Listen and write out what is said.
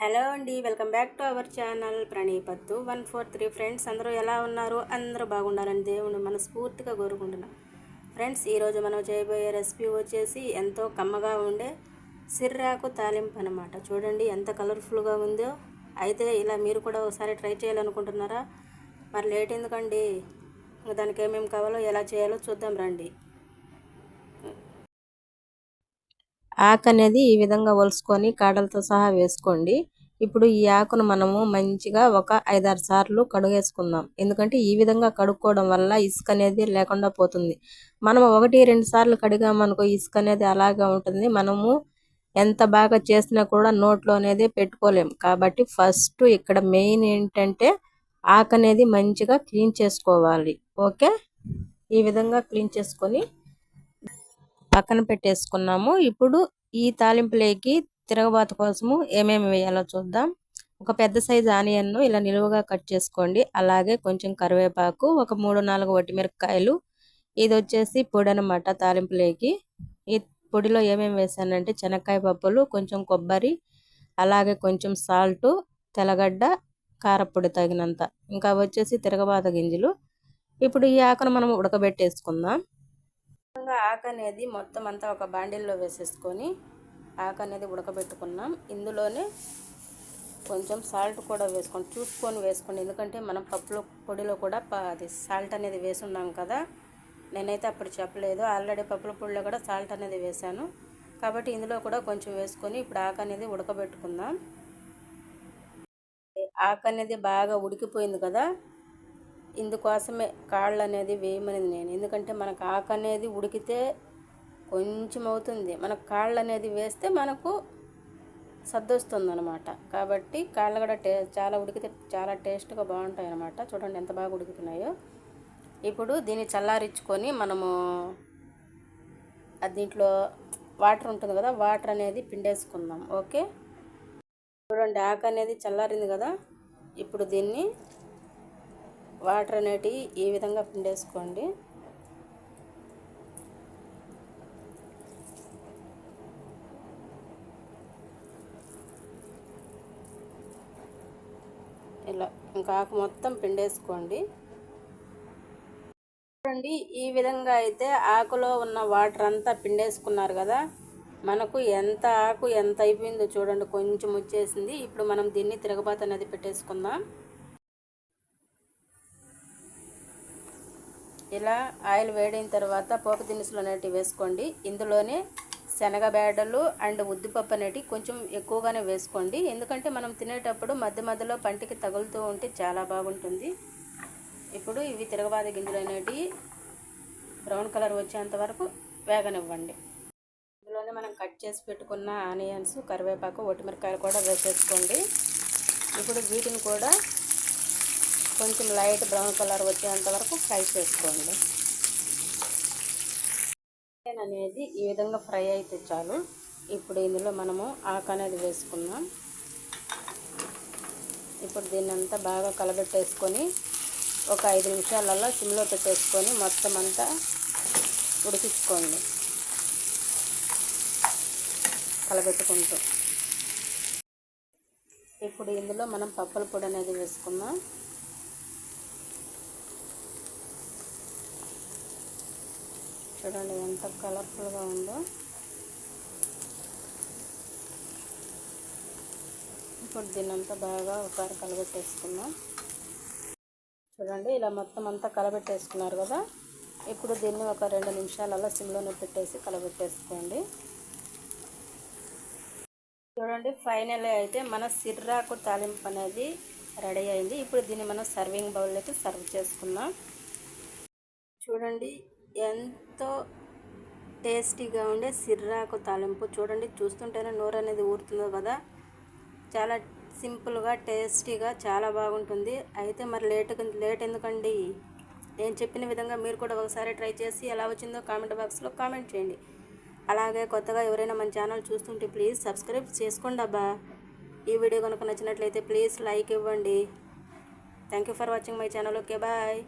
Hello అండి welcome back to our channel ప్రణీపత్తు. One four three friends అందరూ ఎలా ఉన్నారు? అందరూ బాగుండాలని దేవుని మనస్ఫూర్తిగా కోరుకుంటున్నాం. ఫ్రెండ్స్ ఈరోజు మనం చేయబోయే రెసిపీ వచ్చేసి ఎంతో కమ్మగా ఉండే సిర్రాకు తాలింపు అనమాట చూడండి ఎంత కలర్ఫుల్గా ఉందో. అయితే ఇలా మీరు కూడా ఒకసారి ట్రై చేయాలనుకుంటున్నారా? మరి లేట్ ఎందుకండి? దానికి ఏమేమి కావాలో ఎలా చేయాలో చూద్దాం రండి. ఆకు అనేది ఈ విధంగా ఒలుసుకొని కాడలతో సహా వేసుకోండి. ఇప్పుడు ఈ ఆకును మనము మంచిగా ఒక ఐదారు సార్లు కడుగేసుకుందాం. ఎందుకంటే ఈ విధంగా కడుక్కోవడం వల్ల ఇసుక అనేది లేకుండా పోతుంది. మనం ఒకటి రెండు సార్లు కడిగామనుకో ఇసుక అనేది అలాగే ఉంటుంది. మనము ఎంత బాగా చేసినా కూడా నోట్లో అనేది పెట్టుకోలేం. కాబట్టి ఫస్ట్ ఇక్కడ మెయిన్ ఏంటంటే ఆకు అనేది మంచిగా క్లీన్ చేసుకోవాలి. ఓకే? ఈ విధంగా క్లీన్ చేసుకొని పక్కన పెట్టేసుకున్నాము. ఇప్పుడు ఈ తాలింపులేకి తిరగబాత కోసము ఏమేమి వేయాలో చూద్దాం. ఒక పెద్ద సైజు ఆనియన్ను ఇలా నిలువుగా కట్ చేసుకోండి. అలాగే కొంచెం కరివేపాకు ఒక మూడు నాలుగు వట్టిమిరపకాయలు. ఇది వచ్చేసి పొడి అనమాట తాలింపులేకి ఈ పొడిలో ఏమేమి వేసానంటే శనక్కాయ పప్పులు కొంచెం కొబ్బరి అలాగే కొంచెం సాల్ట్ తెల్లగడ్డ కారపొడి తగినంత. ఇంకా వచ్చేసి తిరగబాత గింజలు. ఇప్పుడు ఈ ఆకును మనం ఉడకబెట్టేసుకుందాం. ఆకు అనేది మొత్తం అంతా ఒక బాండిల్లో వేసేసుకొని ఆకు అనేది ఉడకబెట్టుకున్నాం. ఇందులోనే కొంచెం సాల్ట్ కూడా వేసుకోండి. చూసుకొని వేసుకోండి. ఎందుకంటే మనం పప్పులో పొడిలో కూడా అది సాల్ట్ అనేది వేసున్నాం కదా. నేనైతే అప్పుడు చెప్పలేదు. ఆల్రెడీ పప్పుల పొడిలో కూడా సాల్ట్ అనేది వేసాను కాబట్టి ఇందులో కూడా కొంచెం వేసుకొని ఇప్పుడు ఆకు అనేది ఉడకబెట్టుకుందాం. ఆకు అనేది బాగా ఉడికిపోయింది కదా. ఇందుకోసమే కాళ్ళు అనేది వేయమనేది నేను. ఎందుకంటే మనకు ఆకు అనేది ఉడికితే కొంచెం అవుతుంది మనకు కాళ్ళు అనేది వేస్తే మనకు సర్దొస్తుంది అనమాట కాబట్టి కాళ్ళు కూడా టే చాలా ఉడికితే చాలా టేస్ట్గా బాగుంటాయి అనమాట చూడండి ఎంత బాగా ఉడుకుతున్నాయో. ఇప్పుడు దీన్ని చల్లారించుకొని మనము దీంట్లో వాటర్ ఉంటుంది కదా వాటర్ అనేది పిండేసుకుందాం. ఓకే? చూడండి ఆకు అనేది చల్లారింది కదా. ఇప్పుడు దీన్ని వాటర్ అనేటివి ఈ విధంగా పిండేసుకోండి. ఇలా ఇంకా ఆకు మొత్తం పిండేసుకోండి. చూడండి ఈ విధంగా అయితే ఆకులో ఉన్న వాటర్ అంతా పిండేసుకున్నారు కదా. మనకు ఎంత ఆకు ఎంత అయిపోయిందో చూడండి కొంచెం వచ్చేసింది. ఇప్పుడు మనం దీన్ని తిరగబాత అనేది పెట్టేసుకుందాం. ఇలా ఆయిల్ వేడిన తర్వాత పోపు దినుసులు అనేటివి వేసుకోండి. ఇందులోనే శనగబేడలు అండ్ ఉద్దిపప్పు అనేటివి కొంచెం ఎక్కువగానే వేసుకోండి. ఎందుకంటే మనం తినేటప్పుడు మధ్య మధ్యలో పంటికి తగులుతూ ఉంటే చాలా బాగుంటుంది. ఇప్పుడు ఇవి తిరగబాద గింజలు అనేటివి బ్రౌన్ కలర్ వచ్చేంత వరకు వేగనివ్వండి. ఇందులోనే మనం కట్ చేసి పెట్టుకున్న ఆనియన్స్ కరివేపాకు ఒటిమిరకాయలు కూడా వేసేసుకోండి. ఇప్పుడు వీటిని కూడా కొంచెం లైట్ బ్రౌన్ కలర్ వచ్చేంత వరకు ఫ్రై చేసుకోండి. చికెన్ అనేది ఈ విధంగా ఫ్రై అయితే చాలు. ఇప్పుడు ఇందులో మనము ఆకు అనేది వేసుకుందాం. ఇప్పుడు దీన్ని అంతా బాగా కలబెట్టేసుకొని ఒక ఐదు నిమిషాలలో సిమ్లో పెట్టేసుకొని మొత్తం అంతా ఉడికించుకోండి. కలబెట్టుకుంటూ. ఇప్పుడు ఇందులో మనం పప్పుల పొడి అనేది వేసుకుందాం. చూడండి ఎంత కలర్ఫుల్గా ఉందో. ఇప్పుడు దీన్నంతా బాగా ఒకసారి కలబెట్టేసుకుందాం. చూడండి ఇలా మొత్తం అంతా కలబెట్టేసుకున్నారు కదా. ఇప్పుడు దీన్ని ఒక రెండు నిమిషాలలో సిమ్లోనే పెట్టేసి కలబెట్టేసుకోండి. చూడండి ఫైనల్ అయితే మన సిర్రాకు తాలింపు అనేది రెడీ అయింది. ఇప్పుడు దీన్ని మనం సర్వింగ్ బౌల్లోకి సర్వ్ చేసుకుందాం. చూడండి ఎంతో టేస్టీగా ఉండే సిర్రాకు తాలింపు. చూడండి చూస్తుంటేనే నోరు అనేది ఊరుతుందో కదా. చాలా సింపుల్గా టేస్టీగా చాలా బాగుంటుంది. అయితే మరి లేట్ లేట్ ఎందుకండి? నేను చెప్పిన విధంగా మీరు కూడా ఒకసారి ట్రై చేసి ఎలా వచ్చిందో కామెంట్ బాక్స్లో కామెంట్ చేయండి. అలాగే కొత్తగా ఎవరైనా మన ఛానల్ చూస్తుంటే ప్లీజ్ సబ్స్క్రైబ్ చేసుకోండి అబ్బా. ఈ వీడియో కనుక నచ్చినట్లయితే ప్లీజ్ లైక్ ఇవ్వండి. Thank you for watching my channel. Okay bye.